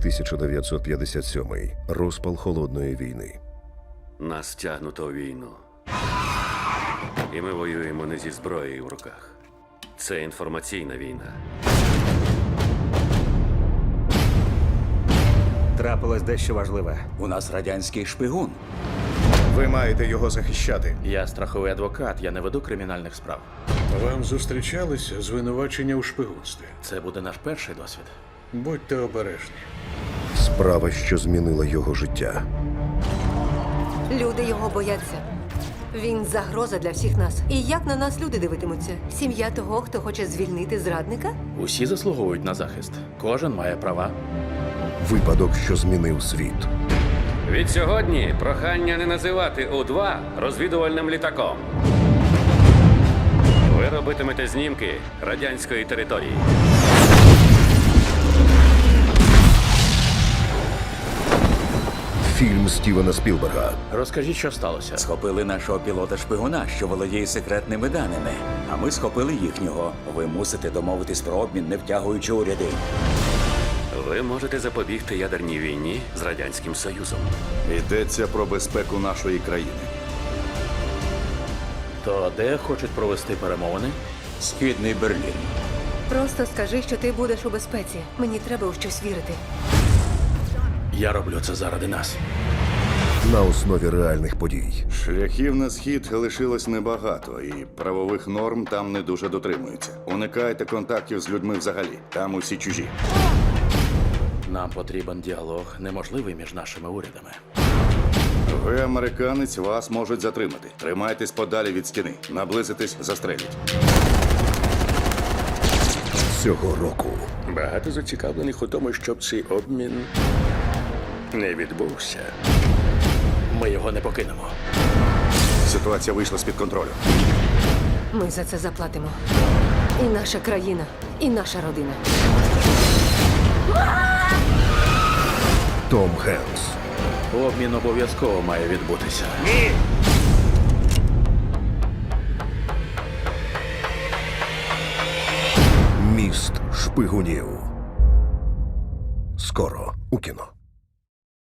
1957. Розпал холодної війни. Нас тягнуто у війну. І ми воюємо не зі зброєю в руках. Це інформаційна війна. Трапилось дещо важливе. У нас радянський шпигун. Ви маєте його захищати. Я страховий адвокат, я не веду кримінальних справ. Вам зустрічалися звинувачення у шпигунстві. Це буде наш перший досвід. Будьте обережні. Справа, що змінила його життя. Люди його бояться. Він загроза для всіх нас. І як на нас люди дивитимуться? Сім'я того, хто хоче звільнити зрадника? Усі заслуговують на захист. Кожен має права. Випадок, що змінив світ. Від сьогодні прохання не називати У-2 розвідувальним літаком. Ви робитимете знімки радянської території. Фільм Стівена Спілберга. Розкажіть, що сталося. Схопили нашого пілота шпигуна, що володіє секретними даними. А ми схопили їхнього. Ви мусите домовитись про обмін, не втягуючи уряди. Ви можете запобігти ядерній війні з радянським союзом. Йдеться про безпеку нашої країни. То де хочуть провести перемовини? Східний Берлін. Просто скажи, що ти будеш у безпеці. Мені треба у щось вірити. Я роблю це заради нас. На основі реальних подій. Шляхів на схід лишилось небагато, і правових норм там не дуже дотримуються. Уникайте контактів з людьми взагалі. Там усі чужі. Нам потрібен діалог, неможливий між нашими урядами. Ви, американець, вас можуть затримати. Тримайтесь подалі від стіни. Наблизитесь, застрелять. Цього року Багато зацікавлених у тому, щоб цей обмін не відбувся. Ми його не покинемо. Ситуація вийшла з-під контролю. Ми за це заплатимо. І наша країна, і наша родина. Том Хенкс. Обмін обов'язково має відбутися. Міст шпигунів. Скоро у кіно.